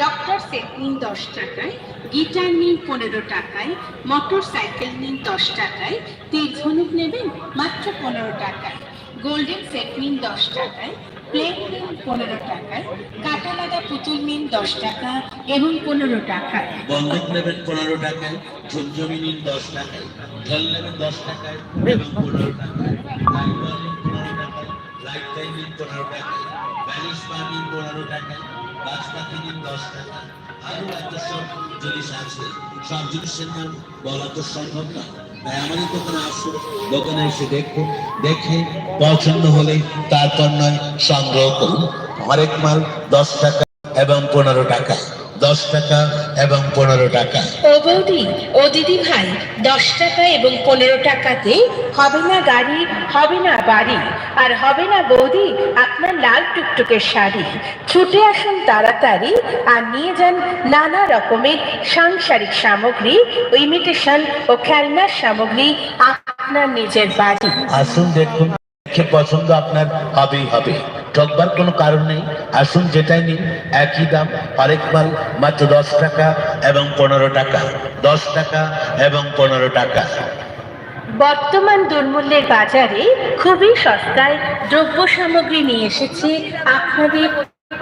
Doctor set নিন দশ টাকায়, গিটার নিন পনেরো টাকায় মোটর সাইকেল নিন দশ টাকায় তীর নেবেন মাত্র পনেরো টাকায়, গোল্ডেন সেট নিন দশ টাকায় প্লেট নিন পনেরো টাকায়, কাটা লাগা পুতুল নিন দশ টাকা, এবং পনেরো টাকায়। বন্দুক নেবেন পনেরো টাকায় ঝুমঝুমি নিন দশ টাকায়, ঢেল নেবেন দশ টাকায়, এবং পনেরো টাকায়, লাইট টাইম নিন পনেরো টাকায় ব্যালিশ পা নিন পনেরো টাকায় দশ টাকা আরও একটা সব জিনিস আছে। সব জিনিসের নাম বলা তো সম্ভব না। তাই আমাদের দোকানে আসো দোকানে এসে দেখো দেখে পছন্দ হলে তারপর নয় সংগ্রহ করুন। হরেক মাল দশ টাকা এবং পনেরো টাকা। দশ টাকা এবং পনেরো টাকা। ও বৌদি ও দিদি ভাই দশ টাকা এবং পনেরো টাকাতে হবে না গাড়ি হবে না বাড়ি। আর হবে না বৌদি আপনার লাল টুকটুকের শাড়ি। ছুটে আসুন তাড়াতাড়ি আর নিয়ে যান নানা রকমের সাংসারিক সামগ্রী ইমিটেশন ও খেলনার সামগ্রী আপনার নিজের বাড়ি। আসুন দেখুন পছন্দ আপনার হবেই হবে। ঠকবার কোনো কারণ নেই। আসুন যেটাই নিন, একই দাম, আরেক মাল, মাত্র দশ টাকা এবং পনেরো টাকা। দশ টাকা এবং পনেরো টাকা। বর্তমান দুর্মূল্যের বাজারে খুবই সস্তায় দ্রব্য সামগ্রী নিয়ে এসেছে। আপনাদের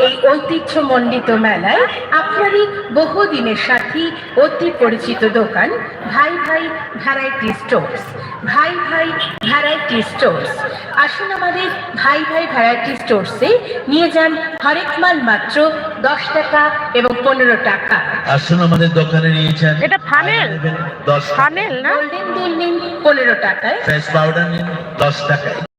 এই ঐতিহ্যমণ্ডিত মেলায় আপনারই বহুদিনের সাথী অতি পরিচিত দোকান ভাই ভাই ভ্যারাইটি স্টোর্স ভাই ভাই ভ্যারাইটি স্টোর্স আসুন আমাদের ভাই ভাই ভ্যারাইটি স্টোর্সে নিয়ে যান হরেক মাল মাত্র দশ টাকা এবং পনেরো টাকা। আসুন আমাদের দোকানে নিয়েছেন এটা ফানেল? দশ ফানেল না? গোল্ডেন দুল নিন পনেরো টাকায়। ফেস পাউডার নিন দশ টাকায়।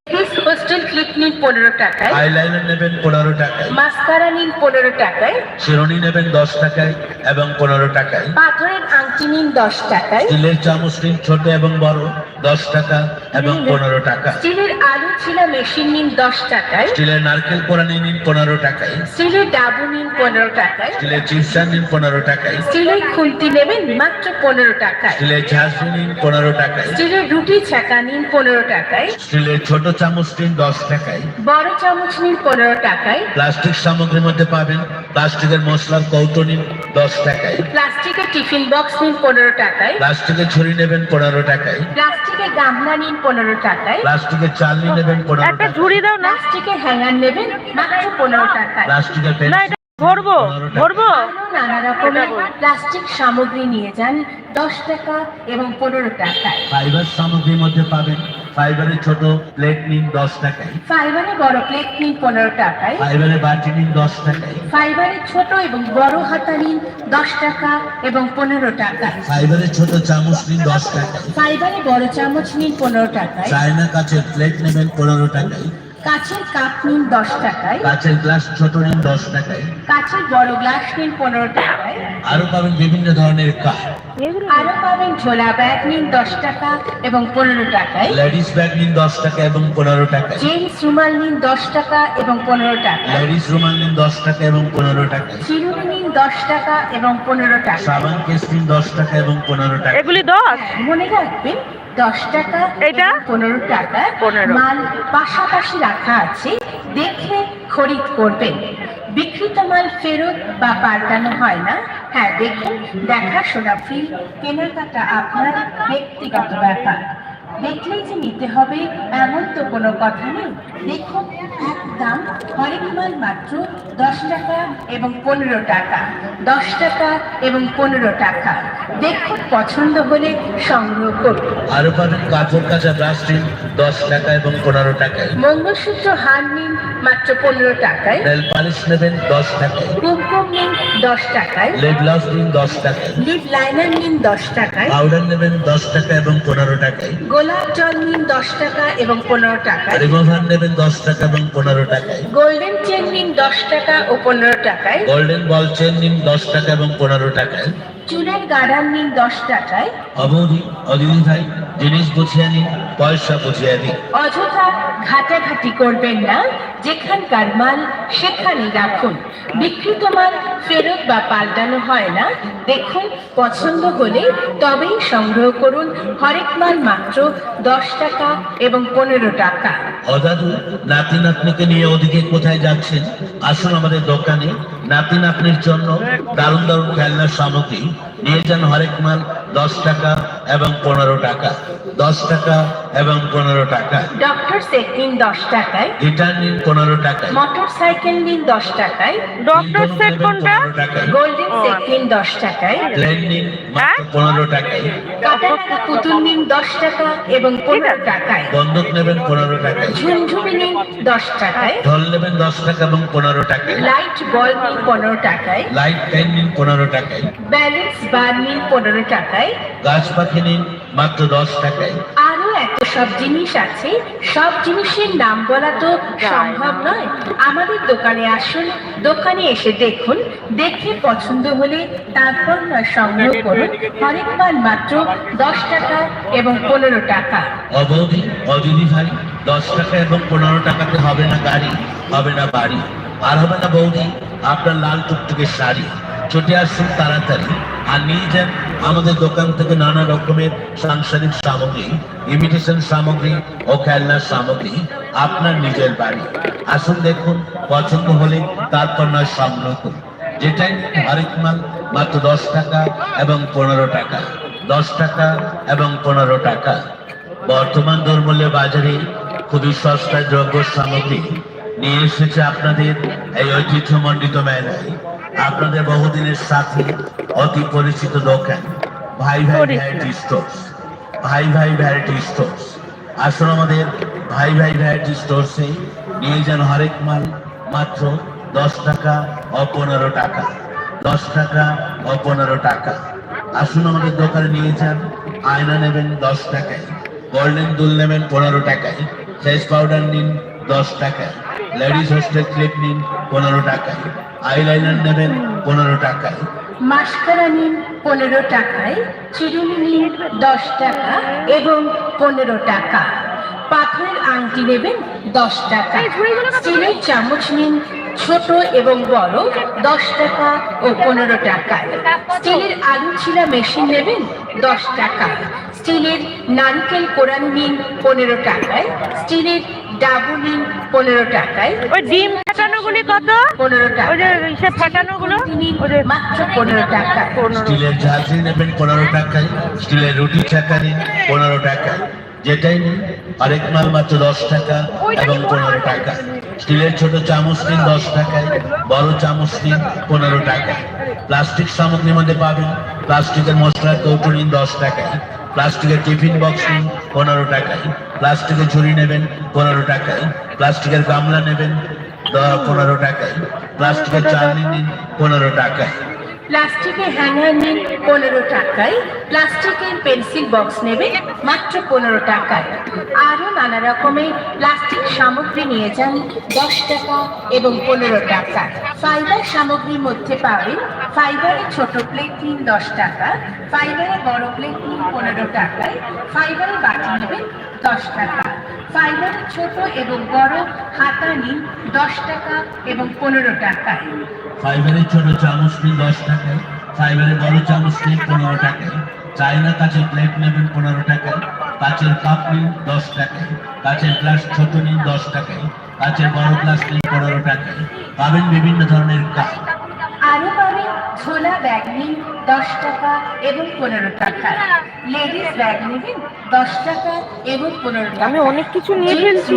ফেস নিন পনেরো টাকায়। আইলাইনার নেবেন পনেরো টাকায়। মাস্কারা নিন পনেরো টাকায়। শিরোনি নেবেন দশ টাকায় এবং পনেরো টাকায়। পাথরের আংটি নিন দশ টাকায়। স্টিলের চামচ নিন ছোট এবং বড় দশ টাকা। এবং পনেরো টাকা স্টিলের আলু ছিলা মেশিন নিন দশ টাকায়। স্টিলের নারকেল কোড়ানি নিন পনেরো টাকায়। স্টিলের ডাবু নিন পনেরো টাকায়। স্টিলের চিপসার নিন পনেরো টাকায়। স্টিলের খুন্তি নেবেন মাত্র পনেরো টাকায়। স্টিলের ঝাঁঝরি নিন পনেরো টাকায়। স্টিলের রুটি ছাকা নিন পনেরো টাকায়। স্টিলের ছোট চামচ নিন দশ টাকায়। বড় চামচ নিন পনেরো টাকায়। প্লাস্টিক সামগ্রীর মধ্যে পাবেন প্লাস্টিকের মশলার কৌটো নিন দশ টাকায়। প্লাস্টিকের টিফিন বক্স নিন পনেরো টাকায়। প্লাস্টিকের ছুরি নেবেন পনেরো টাকায়। প্লাস্টিকের গামলা নিন পনেরো টাকায়। প্লাস্টিকের চালনি নেবেন পনেরো একটা ঝুড়ি দাও না। প্লাস্টিকের হ্যাঙ্গার নেবেন মাত্র পনেরো টাকায়। প্লাস্টিকের ভরবো ভরবো। নানা রকমের প্লাস্টিক সামগ্রী নিয়ে যান। দশ টাকা এবং পনেরো টাকায় ফাইবার সামগ্রীর মধ্যে পাবেন ফাইবারের ছোট প্লেট নিন দশ টাকায়। ফাইবারের বড় প্লেট নিন পনেরো টাকায়। ফাইবারের বাটি নিন দশ টাকায়। ফাইবারের ছোট এবং বড় হাতা নিন দশ টাকা এবং পনেরো টাকায় ফাইবারের ছোট চামচ নিন দশ টাকায়। ফাইবারের বড় চামচ নিন পনেরো টাকায়। চায়না কাচের প্লেট নেবেন পনেরো টাকায়। কাছের কাপ নিন দশ টাকায়। কাচের গ্লাস ছোট নিন দশ টাকায়। কাছের বড় গ্লাস নিন পনেরো টাকায়। আরও পাবেন বিভিন্ন ধরনের কাপ। আরও পাবেন ঝোলা ব্যাগ নিন দশ টাকা এবং পনেরো টাকায়। লেডিস ব্যাগ নিন দশ টাকা এবং পনেরো টাকায়। জেন্টস রুমাল নিন দশ টাকা এবং পনেরো টাকা লেডিস রুমাল নিন দশ টাকা এবং পনেরো টাকায়। চিরুনি নিন দশ টাকা এবং পনেরো টাকা সাবান কেস নিন দশ টাকা এবং পনেরো টাকা এগুলি দশ? মনে রাখবেন দশ টাকা এটা? পনেরো টাকা। 15 মাল পাশাপাশি রাখা আছে। দেখে খরিদ করবেন। বিক্রিত মাল ফেরত বা পাল্টানো হয় না। হ্যাঁ দেখুন দেখাশোনা ফ্রি কেনাকাটা আপনার ব্যক্তিগত ব্যাপার। দেখলেই যে নিতে হবে এমন তো কোনো কথা নেই। দেখুন এক দাম হরেক মাল মাত্র দশ টাকা এবং পনেরো টাকা। দশ টাকা এবং পনেরো টাকা। দেখুন পছন্দ হলে সংগ্রহ করুন। আরও পাবেন কাপড় কাঁচা ব্রাশ নিন দশ টাকা এবং পনেরো টাকায়। মঙ্গলসূত্র হার নিন মাত্র পনেরো টাকায়। নেল পালিশ নেবেন দশ টাকায়। কুমকুম নিন দশ টাকায়। লেড গ্লাস নিন দশ টাকায়। লিপ লাইনার নিন দশ টাকায়। পাউডার নেবেন দশ টাকা এবং পনেরো টাকায়। গোলাপ জল নিন দশ টাকা এবং পনেরো টাকায়। রিমোভার নেবেন দশ টাকা এবং পনেরো টাকায়। গোল্ডেন চেন নিন দশ টাকা ও পনেরো টাকায়। গোল্ডেন বল চেন নিন দশ টাকা এবং পনেরো টাকায়। চুলের গার্ডার নিন দশ টাকায়। অবধি ভাই জিনিস গুছিয়ে নিন পয়সা বুঝিয়ে দিন অযথা ঘাটাঘাটি করবেন না যেখানকার মাল সেখানেই রাখুন। বিক্রিত মাল ফেরত বা পাল্টানো হয় না। দেখুন পছন্দ হলে তবেই সংগ্রহ করুন। হরেক মাল মাত্র দশ টাকা এবং পনেরো টাকা। অদাদু নাতি নাতনিকে নিয়ে ওদিকে কোথায় যাচ্ছেন? আসুন আমাদের দোকানে। নাতি নাতনির জন্য দারুণ দারুণ খেলনার সামগ্রী। নিয়ে যান হরেক মাল দশ টাকা এবং পনেরো টাকা দশ টাকা এবং পনেরো টাকা। ডক্টর সেট দশ টাকায় গিটার নিন পনেরো টাকায়। মোটর সাইকেল নিন দশ টাকায় ডক্টর সেট কোনটা? গোল্ডেন সেট দশ টাকায়। প্লেন? পনেরো টাকায়। পুতুল নিন দশ টাকা এবং পনেরো টাকায়। বন্দুক নেবেন পনেরো টাকায়। ঝুমঝুমি নিন দশ টাকায়। ঢোল নেবেন দশ টাকা এবং পনেরো টাকায়। লাইট বল নিন পনেরো টাকায়। লাইট পেন নিন পনেরো টাকায়। ব্যালেন্স বার নিন পনেরো টাকায়। গাছ পাখি মাত্র দশ টাকায়। আরও এত সব জিনিস আছে সব জিনিসের নাম বলা তো সম্ভব নয়। আমাদের দোকানে আসুন দোকানে এসে দেখুন দেখে পছন্দ হলে তারপর সংগ্রহ করুন হরেক মাল মাত্র দশ টাকা এবং পনেরো টাকা। অবধি অদিদি ভাই দশ টাকা এবং পনেরো টাকাতে হবে না গাড়ি হবে না বাড়ি। আর হবে না বৌদি আপনার লাল টুকটুকে শাড়ি। ছুটে আসুন তাড়াতাড়ি। আর নিয়ে যান আমাদের দোকান থেকে নানা রকমের সাংসারিক সামগ্রী ইমিটেশন সামগ্রী ও খেলনার সামগ্রী আপনার নিজের বাড়ি। আসুন দেখুন, পছন্দ হলে তারপর নয় সংগ্রহ করুন। যেটাই আরেক মাল, মাত্র দশ টাকা এবং পনেরো টাকা। দশ টাকা এবং পনেরো টাকা। বর্তমান দরমূল্যে বাজারে খুবই সস্তায় দ্রব্য সামগ্রী নিয়ে এসেছে আপনাদের এই ঐতিহ্যমণ্ডিত মেলায়। আপনাদের বহুদিনের সাথী অতি পরিচিত দোকান ভাই ভাই ভ্যারাইটি স্টোর্স ভাই ভাই ভ্যারাইটি স্টোর্স আসুন আমাদের ভাই ভাই ভ্যারাইটি স্টোর্সে নিয়ে যান হরেক মাল মাত্র দশ টাকা ও পনেরো টাকা। দশ টাকা ও পনেরো টাকা। আসুন আমাদের দোকানে নিয়ে যান। আয়না নেবেন দশ টাকায়। গোল্ডেন দুল নেবেন পনেরো টাকায়। ফেস পাউডার নিন দশ টাকায়। লেডিস হোস্টেল ক্লিপ নিন পনেরো টাকায়। আইলাইনার নেবেন পনেরো টাকায়। মাস্কারা নিন পনেরো টাকায় চিরুনি নিন দশ টাকা এবং পনেরো টাকা। পাথরের আংটি নেবেন দশ টাকা। স্টিলের চামচ নিন ছোট এবং বড় দশ টাকা ও পনেরো টাকায়। স্টিলের আলু ছিলা মেশিন নেবেন দশ টাকা। স্টিলের নারকেল কোরআন নিন পনেরো টাকায়। স্টিলের ডাবু নিন পনেরো টাকায়। ওই ডিম ফাটানো গুলি কত? পনেরো ওই যে টাকা ফাটানো গুলো ওই যে মাত্র পনেরো টাকা। স্টিলের ঝাঁঝরি নেবেন পনেরো টাকায় স্টিলের রুটি চাকা পনেরো টাকায়। যেটাই নিন আরেক মাল মাত্র দশ টাকা এবং পনেরো টাকা। স্টিলের ছোট চামচ নিন দশ টাকায় বড় চামচ নিন পনেরো টাকায়। প্লাস্টিক সামগ্রীর মধ্যে পাবেন প্লাস্টিকের মশলার কৌটো নিন দশ টাকায়। প্লাস্টিকের টিফিন বক্স নিন পনেরো টাকায়। প্লাস্টিকের ঝুড়ি নেবেন, পনেরো টাকায়। প্লাস্টিকের গামলা নেবেন পনেরো টাকায়। প্লাস্টিকের চালনি নিন, পনেরো টাকায়। প্লাস্টিকের হ্যাঙ্গার নিন, পনেরো টাকায়। প্লাস্টিকের পেন্সিল বক্স নেবে মাত্র পনেরো টাকায়। আরও নানা রকমের প্লাস্টিক সামগ্রী নিয়ে যান, দশ টাকা এবং পনেরো টাকা ফাইবার সামগ্রীর মধ্যে পাবেন ফাইবারের ছোট প্লেট তিন দশ টাকা ফাইবারের বড় প্লেট তিন পনেরো টাকায় ফাইবারের বাটি নেবেন দশ টাকা। ফাইবারের ছোট এবং বড় হাতা নিন দশ টাকা এবং পনেরো টাকায় ফাইবারের ছোট চামচ নিন দশ টাকায় ফাইবারের বড় চামচ নিন পনেরো টাকায় চায়না কাঁচের প্লেট নেবেন পনেরো টাকায় কাঁচের কাপ নিন দশ টাকায় কাঁচের গ্লাস ছোট নিন দশ টাকায় কাঁচের বড় গ্লাস নিন পনেরো টাকায় পাবেন বিভিন্ন ধরনের আরও পাবেন ঝোলা ব্যাগ নিন দশ টাকা এবং পনেরো টাকা। লেডিস ব্যাগ নেবেন দশ টাকা এবং পনেরো টাকা। আমি অনেক কিছু নিয়ে ফেলছি।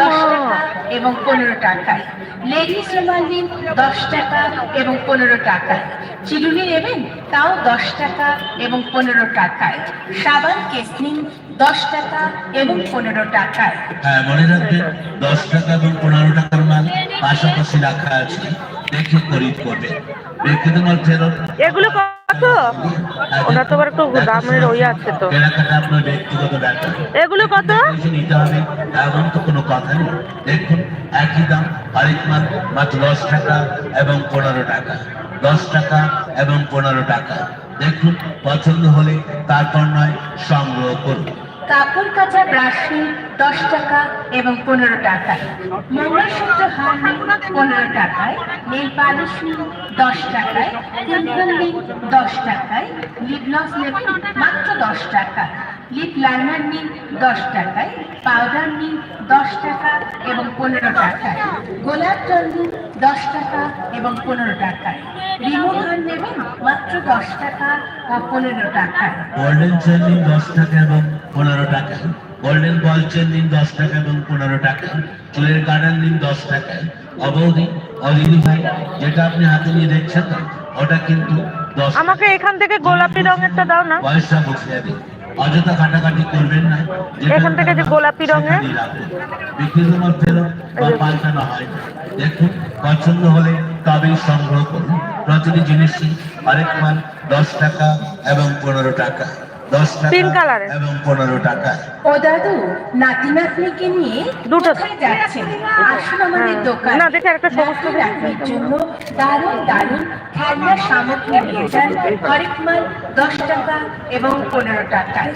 দশ টাকা এবং পনেরো টাকায় লেডিস রুমাল নিন দশ টাকা এবং পনেরো টাকায় চিরুনি নেবেন তাও দশ টাকা এবং পনেরো টাকায় সাবান কেস নিন দশ টাকা এবং পনেরো টাকায় হ্যাঁ মনে রাখবেন দশ টাকা এবং পনেরো টাকার মাল পাশাপাশি রাখা আছে। দেখে খরিদ করবেন। ব্যক্তিগত এগুলো কত? ওটা তো আবার একটু দামের ওই আছে তো। এগুলো কত? নিতে হবে এমন তো কোনো কথা নেই দেখুন একই দাম আরেক মাল মাত্র দশ টাকা এবং পনেরো টাকা দশ টাকা এবং পনেরো টাকা দেখুন পছন্দ হলে তারপর নয় সংগ্রহ করুন কাপড় কাচা ব্রাশ দশ টাকা এবং পনেরো টাকায় মঙ্গলসূত্র হার পনেরো টাকায় নেল পালিশ নিন দশ টাকায় নিন দশ টাকায় লিপগ্লস নেবেন মাত্র দশ টাকা, লিপ লাইনার নিন দশ টাকায়, পাউডার নিন দশ টাকা এবং পনেরো টাকায় গোলাপ জল নিন দশ টাকা এবং পনেরো টাকায় রিমুভার নেবেন মাত্র দশ টাকা ও পনেরো টাকায় গোল্ডেন দশ টাকা এবং পনেরো টাকা। গোল্ডেন বল চেন নিন দশ টাকা এবং পনেরো টাকা। চুলের গার্ডেন নিন দশ টাকায় অবৌদি অদিদি ভাই যেটা আপনি হাতে নিয়ে দেখছেন না ওটা কিন্তু আমাকে এখান থেকে গোলাপি রঙেরটা দাও না। পয়সা বসে যাবে। অযথা কাটাকাটি করবেন না। এখান থেকে যে গোলাপি রঙের? সেখানেই রাখুন। বিক্রি তোমার ফেরত বা পাল্টানো হয় না। দেখুন পছন্দ হলে তবেই সংগ্রহ করুন। প্রতিটি জিনিসই আরেক মাল দশ টাকা এবং পনেরো টাকা। তিন কালারের। এবং পনেরো টাকা ও দাদু নাতি নাতনিকে নিয়ে দুটো। যাচ্ছেন আসুন আমাদের হ্যাঁ। দোকান না, দেখে একটা নাতি নাতনির জন্য দারুণ দারুণ খেলনার সামগ্রী নিয়ে যান হরেক মাল দশ টাকা এবং পনেরো টাকায়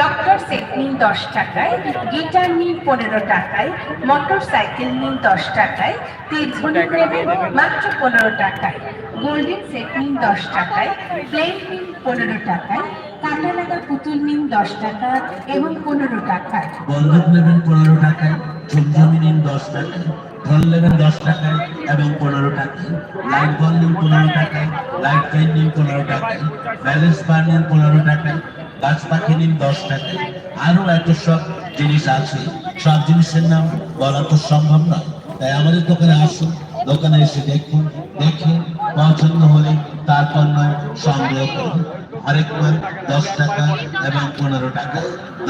ডক্টর সেট নিন দশ টাকায় গিটার নিন পনেরো টাকায় মোটর সাইকেল নিন দশ টাকায় তীর্ধনি নেবেন মাত্র পনেরো টাকায় গোল্ডেন সেট নিন দশ টাকায় প্লেন নিন পনেরো টাকায় কাটা লাগা পুতুল নিন দশ টাকা এবং পনেরো টাকায় বন্ধক নেবেন পনেরো টাকায় ঝুমঝুমি নিন দশ টাকায় ঢোল নেবেন দশ টাকায় এবং পনেরো টাকায়। লাইট বল নিন পনেরো টাকায় লাইট পেন নিন পনেরো টাকায় ব্যালেন্স বার নিন পনেরো টাকায়, গাছ পাখি নিন দশ টাকায়। আরও এত সব জিনিস আছে। সব জিনিসের নাম বলা তো সম্ভব নয় তাই আমাদের দোকানে আসুন, দোকানে এসে দেখুন, দেখে পছন্দ হলে তারপর নয় সংগ্রহ করুন। আরেক মাল দশ টাকা এবং পনেরো টাকা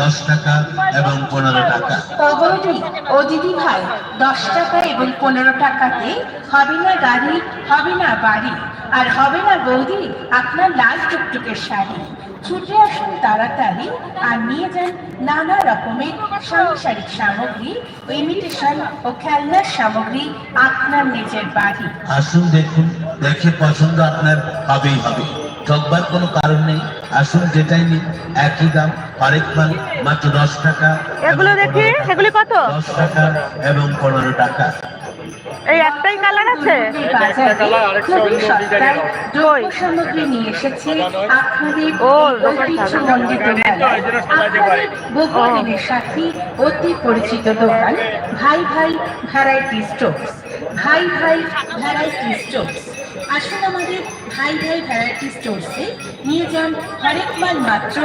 দশ টাকা এবং পনেরো টাকা। ও ও দিদি ভাই দশ টাকা এবং পনেরো টাকাতে হবে না গাড়ি হবে না বাড়ি আর হবে না বৌদি আপনার লাল টুকটুকের শাড়ি। ছুটে আসুন তাড়াতাড়ি আর নিয়ে যান নানা রকমের সাংসারিক সামগ্রী ইমিটেশন ও খেলনার সামগ্রী আপনার নিজের বাড়ি। আসুন দেখুন দেখে পছন্দ আপনার হবেই হবে। ঠকবার কোনো কারণ নেই। আসুন যেটাই নিন একই দাম আরেক মাল মাত্র দশ টাকা এগুলো দেখি এগুলি কত? দশ টাকা এবং পনেরো টাকা। এই একটাই কালার আছে? সামগ্রী নিয়ে এসেছে আপনাদের ও, বহুদিনের সাথী অতি পরিচিত দোকান ভাই ভাই ভ্যারাইটি স্টোর্স ভাই ভাই ভ্যারাইটি স্টোর্স আসুন আমাদের ভাই ভাই ভ্যারাইটি স্টোরসে নিয়ে যান হরেক মাল মাত্র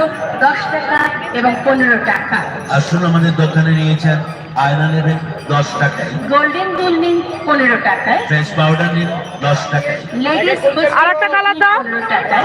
দশ টাকা এবং পনেরো টাকা। আসুন আমাদের দোকানে নিয়েছেন আয়না নেবেন দশ টাকায়। গোল্ডেন দুল নিন পনেরো টাকায়। ফ্রেশ পাউডার নিন দশ টাকায়। লেডিস আর একটা কালার দাও। পনেরো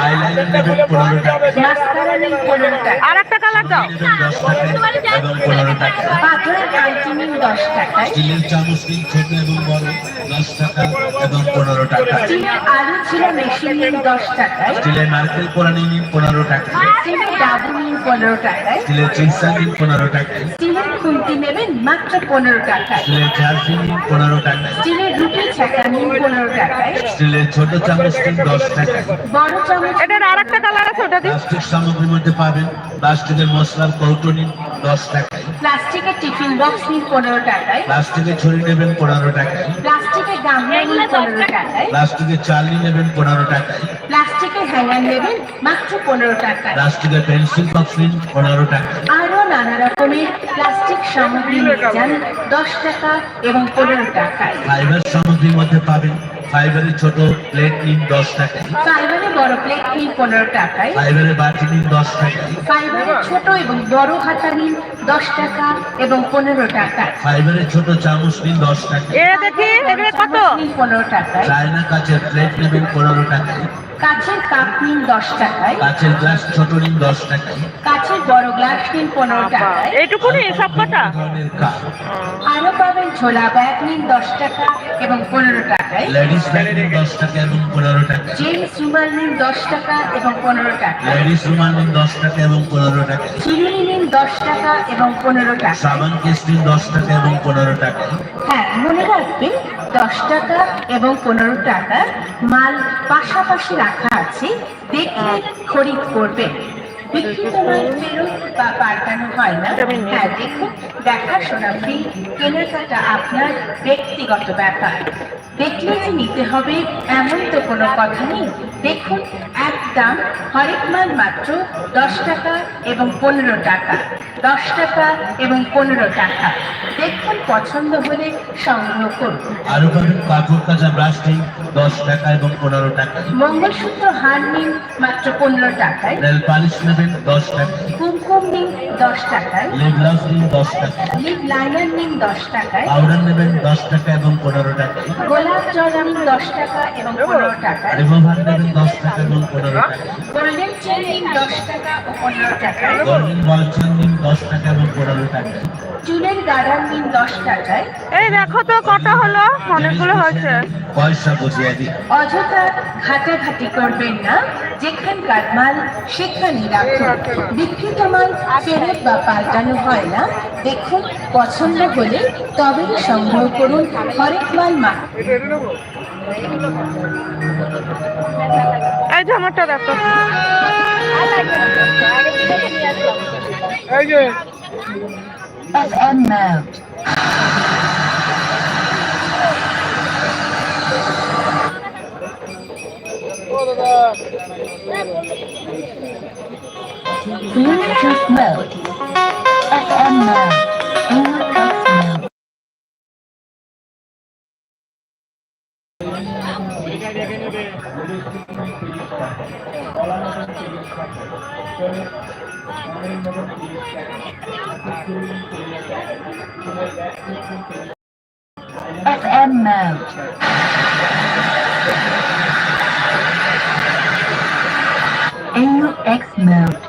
আইলাইনার নেবেন পনেরো টাকায়। মাস্কারা নিন পনেরো টাকা আর একটা কালার দাও। দশ টাকায় এবং পনেরো টাকায়। পাথরের আংটি নিন দশ টাকায়। স্টিলের চামচ নিন ছোট এবং বড় দশ টাকা এবং পনেরো টাকা স্টিলের আলু ছিল মেশিন নিন দশ টাকায়। স্টিলের নারকেল কোড়ানি নিন পনেরো টাকা স্টিলের ডাবু নিন পনেরো টাকায়। স্টিলের চিপসা নিন পনেরো টাকায়। স্টিলের খুন্তি নেবেন মাত্র পনেরো টাকায়। স্টিলের পনেরো টাকায়। স্টিলের রুটি ছাকা নিন পনেরো টাকায়। স্টিলের ছোট চামচ নিন দশ টাকায়। বড় চামচ এটার আর একটা কালার আছে ওটা দিন। প্লাস্টিক সামগ্রীর মধ্যে পাবেন প্লাস্টিকের মশলার কৌটো নিন দশ টাকায়। প্লাস্টিকের টিফিন বক্স নিন পনেরো টাকায়। প্লাস্টিকের ছড়ি নেবেন পনেরো টাকায়। প্লাস্টিকের গামলা নিন পনেরো টাকায়। প্লাস্টিকের চালনি নেবেন পনেরো টাকায়। প্লাস্টিকের হ্যাঙ্গার নেবেন মাত্র পনেরো টাকায়। প্লাস্টিকের পেন্সিল বক্স নিন পনেরো টাকায় আরও নানা রকমের প্লাস্টিক সামগ্রী নিয়ে যান দশ টাকা এবং পনেরো টাকায়। ফাইবার সামগ্রীর মধ্যে পাবেন ফাইবারের ছোট প্লেট নিন দশ টাকায়। ফাইবারের বড় প্লেট নিন পনেরো টাকায়। ফাইবারের বাটি নিন দশ টাকায়। ফাইবারের ছোট এবং বড় হাতা নিন দশ টাকা এবং পনেরো টাকা ফাইবারের ছোট চামচ নিন দশ টাকা এ দেখি এগুলো কত? নিন পনেরো টাকায়। চায়না কাচের প্লেট নেবেন পনেরো টাকায়। কাছের কাপ নিন দশ টাকায়। কাচের গ্লাস ছোট নিন দশ টাকায়। কাছের বড় গ্লাস নিন পনেরো টাকায়। এইটুকুনি সব কটা? আরও পাবেন ছোলা ব্যাগ নিন দশ টাকা এবং পনেরো টাকায়। লেডিস ব্যাগ নিন দশ টাকা এবং পনেরো টাকা জেন্টস রুমাল নিন দশ টাকা এবং পনেরো টাকা। লেডিস রুমাল নিন দশ টাকা এবং পনেরো টাকা চিরুনি নিন দশ টাকা এবং পনেরো টাকা। সাবান কেস নিন দশ টাকা এবং পনেরো টাকা হ্যাঁ মনে রাখবেন দশ টাকা এবং পনেরো টাকা মাল পাশাপাশি রাখা আছে, দেখে খরিদ করবে। বা পাল্টানো হয় না। হ্যাঁ দেখুন, দেখাশোনা ফ্রি কেনাকাটা আপনার ব্যক্তিগত ব্যাপার। দেখলে যে নিতে হবে, এমন তো কোনো কথা নেই। দেখুন, এক দাম হরেক মাল মাত্র দশ টাকা এবং পনেরো টাকা। দশ টাকা এবং পনেরো টাকা। দেখুন, পছন্দ হলে সংগ্রহ করুন। আরও পাবেন কাপড় কাচা দশ টাকা এবং পনেরো টাকা। মঙ্গলসূত্র হার নিন মাত্র পনেরো টাকায়। নেল পালিশ নেবেন দশ টাকা। কুমকুম নিন দশ টাকায়। লিপ গ্লাস নিন দশ টাকা। লিপ লাইনার নিন দশ টাকায়। পাউডার নেবেন দশ টাকা এবং পনেরো টাকা। গোলাপ জল নিন দশ টাকা এবং পনেরো টাকায়। রিমুভার নেবেন দশ টাকা এবং পনেরো টাকা। গোল্ডেন চেন নিন দশ টাকা ও পনেরো টাকায়। গোল্ডেন বলচান নিন দশ টাকা এবং পনেরো টাকা। চুলের গার্ডার নিন দশ টাকায় এই দেখো তো কটা হলো? অনেকগুলো হয়েছে। পয়সা বুঝিয়ে দিন অযথা ঘাটাঘাটি করবেন না যেখানকার মাল সেখানেই রাখুন। বিক্রিত মাল ফেরত বা পাল্টানো হয় না। দেখুন পছন্দ হলে তবেই সংগ্রহ করুন হরেক মাল মা এই জামাটা দেখো। FM mode. Bluetooth mode. FM mode. Bluetooth mode. FM mode. AUX mode.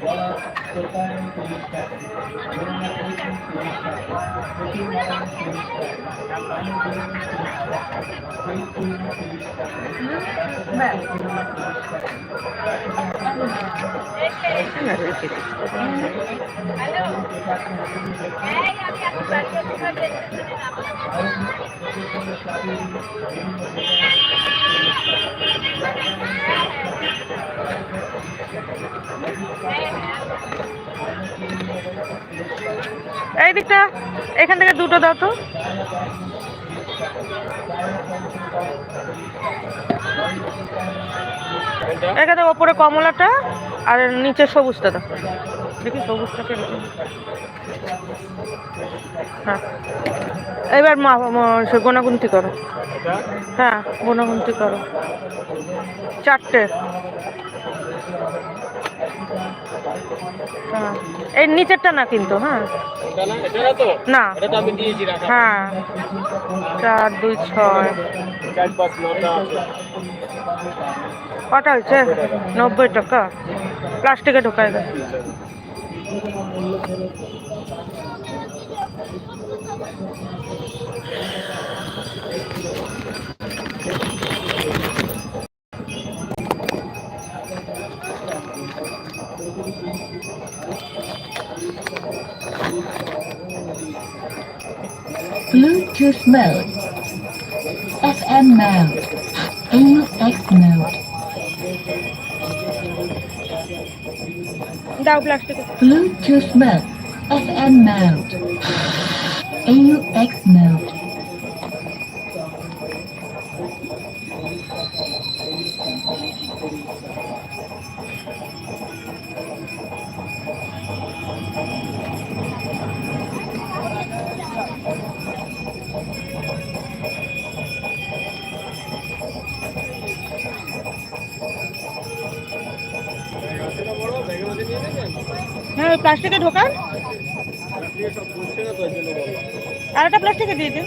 যাও Bluetooth mode. FM mode. AUX mode. Bluetooth mode. এই দিকটা এখান থেকে দুটো দাও তো। এখানে ওপরে কমলাটা আর নিচে সবুজটা দাও দেখি সবুজটা কীরকম হ্যাঁ। এবার গোনাগুনতি করো। হ্যাঁ গোনাগুনতি করো। চারটে। হ্যাঁ। এই নিচেরটা না কিন্তু হ্যাঁ। না? হ্যাঁ। চার দুই ছয়। কটা হয়েছে? নব্বই টাকা। প্লাস্টিকে ঢোকায় দেয় Bluetooth mode. FM mode. AUX mode. দাও প্লাস্টিকে Bluetooth mode. FM mode. AUX mode. ওই প্লাস্টিকে ঢোকান আর একটা প্লাস্টিকে দিয়ে দিন।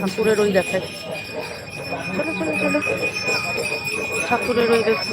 ঠাকুরের ওই দেখায় চলো চলো চলো। ঠাকুরের ওই দেখো।